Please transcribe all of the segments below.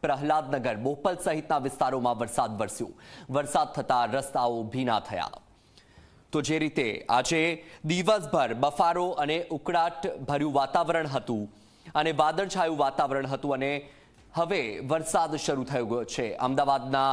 પ્રહલાદનગર, બોપલ સહિતના વિસ્તારોમાં વરસાદ વરસ્યો. વરસાદ થતા રસ્તાઓ ભીના થયા. તો જે રીતે આજે દિવસભર બફારો અને ઉકળાટ ભર્યું વાતાવરણ હતું અને વાદળછાયું વાતાવરણ હતું અને હવે વરસાદ શરૂ થયો છે. અમદાવાદના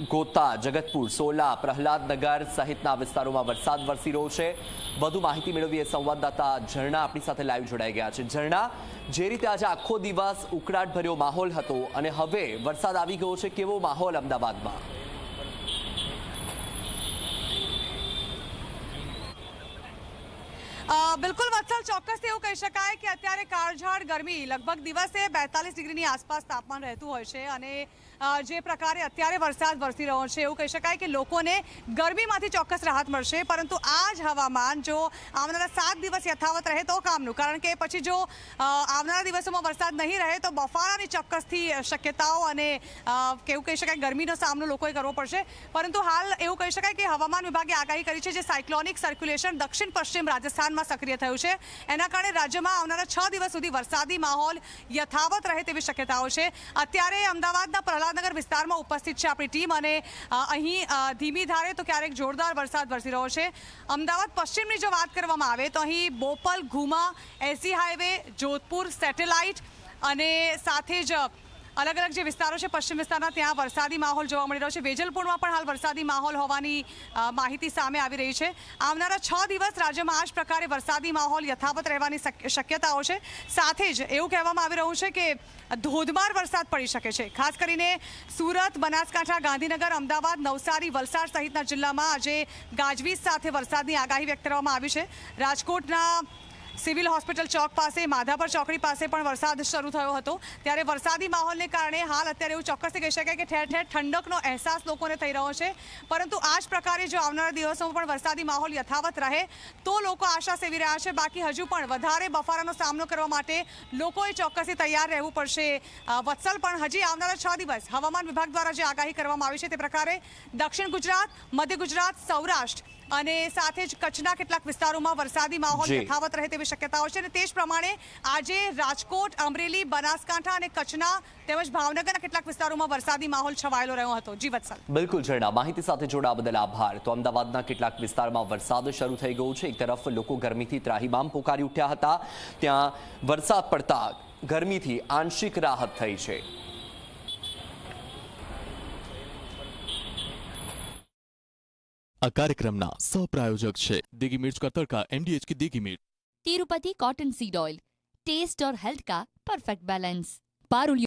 ગોતા, જગતપુર, સોલા પ્રહલાદનગર સહિતના વિસ્તારોમાં વરસાદ વરસી રહ્યો છે. વધુ માહિતી મેળવીએ સંવાદદાતા ઝરણા આપણી સાથે લાઈવ જોડાઈ ગયા છે. ઝરણા, જે રીતે આજે આખો દિવસ ઉકળાટ ભર્યો માહોલ હતો અને હવે વરસાદ આવી ગયો છે, કેવો માહોલ અમદાવાદમાં? બિલકુલ વત્સલ ચોક્કસથી એવું કહી શકાય કે અત્યારે કાળઝાળ ગરમી લગભગ દિવસે બેતાલીસ ડિગ્રીની આસપાસ તાપમાન રહેતું હોય છે અને જે પ્રકારે અત્યારે વરસાદ વરસી રહ્યો છે એવું કહી શકાય કે લોકોને ગરમીમાંથી ચોક્કસ રાહત મળશે. પરંતુ આ જ હવામાન જો આવનારા સાત દિવસ યથાવત રહે તો કામનું. કારણ કે પછી જો આવનારા દિવસોમાં વરસાદ નહીં રહે તો બફારાની ચોક્કસથી શક્યતાઓ અને કેવું કહી શકાય ગરમીનો સામનો લોકોએ કરવો પડશે. પરંતુ હાલ એવું કહી શકાય કે હવામાન વિભાગે આગાહી કરી છે જે સાયક્લોનિક સર્ક્યુલેશન દક્ષિણ પશ્ચિમ રાજસ્થાનમાં સક્રિય થયું છે. એના કારણે રાજ્યમાં આવનારા છ દિવસ સુધી વરસાદી માહોલ યથાવત રહે તેવી શક્યતાઓ છે. અત્યારે અમદાવાદના પ્રહલાદનગર વિસ્તારમાં ઉપસ્થિત છે આપણી ટીમ અને અહીં ધીમી ધારે તો ક્યારેક જોરદાર વરસાદ વરસી રહ્યો છે. અમદાવાદ પશ્ચિમની જો વાત કરવામાં આવે તો અહીં બોપલ, ઘુમા, એસી હાઈવે, જોધપુર સેટેલાઇટ અને સાથે જ અલગ અલગ જે વિસ્તારો છે, પશ્ચિમ વિસ્તારના ત્યાં વરસાદી માહોલ જોવા મળી રહ્યો છે. વેજલપુરમાં પણ હાલ વરસાદી માહોલ હોવાની માહિતી સામે આવી રહી છે. આવનારા છ દિવસ રાજ્યમાં આ જ પ્રકારે વરસાદી માહોલ યથાવત રહેવાની શક- શક્યતાઓ છે. સાથે જ એવું કહેવામાં આવી રહ્યું છે કે ધોધમાર વરસાદ પડી શકે છે. ખાસ કરીને સુરત, બનાસકાંઠા, ગાંધીનગર, અમદાવાદ, નવસારી, વલસાડ સહિતના જિલ્લામાં આજે ગાજવીજ સાથે વરસાદની આગાહી વ્યક્ત કરવામાં આવી છે. રાજકોટના સિવિલ હોસ્પિટલ ચોક પાસે, માધાપર ચોકડી પાસે પણ વરસાદ શરૂ થયો હતો. ત્યારે વરસાદી માહોલને કારણે હાલ અત્યારે એવું ચોક્કસથી કહી શકાય કે ઠેર ઠેર ઠંડકનો અહેસાસ લોકોને થઈ રહ્યો છે. પરંતુ આ જ પ્રકારે જો આવનારા દિવસોમાં પણ વરસાદી માહોલ યથાવત રહે, તો લોકો આશા સેવી રહ્યા છે. બાકી હજુ પણ વધારે બફારાનો સામનો કરવા માટે લોકોએ ચોક્કસથી તૈયાર રહેવું પડશે. વત્સલ પણ હજી આવનારા છ દિવસ હવામાન વિભાગ દ્વારા જે આગાહી કરવામાં આવી છે તે પ્રકારે દક્ષિણ ગુજરાત, મધ્ય ગુજરાત, સૌરાષ્ટ્ર અને સાથે જ કચ્છના કેટલાક વિસ્તારોમાં વરસાદી માહોલ. યથાવત રહે તેવી શક્યતાઓ છે અને તે જ પ્રમાણે આજે રાજકોટ અમરેલી બનાસકાંઠા અને કચ્છના તેમજ ભાવનગરના કેટલાક વિસ્તારોમાં વરસાદી માહોલ છવાયેલો રહ્યો હતો. જી વત્સલ. બિલકુલ ઝરણા. માહિતી સાથે જોડાવા બદલ આભાર. તો અમદાવાદના કેટલાક વિસ્તારમાં વરસાદ શરૂ થઈ ગયો છે. એક તરફ લોકો ગરમીથી ત્રાહિમામ પોકારી ઉઠ્યા હતા. ત્યાં વરસાદ પડતા ગરમીથી આંશિક રાહત થઈ છે. આ કાર્યક્રમના સહપ્રાયોજક છે. દિગી મિર્ચ કા તડકા એમડીએચ કી Deggi Mirch. Tirupati cotton seed oil taste ઓર હેલ્થ કા પરફેક્ટ બેલેન્સ. પારુલ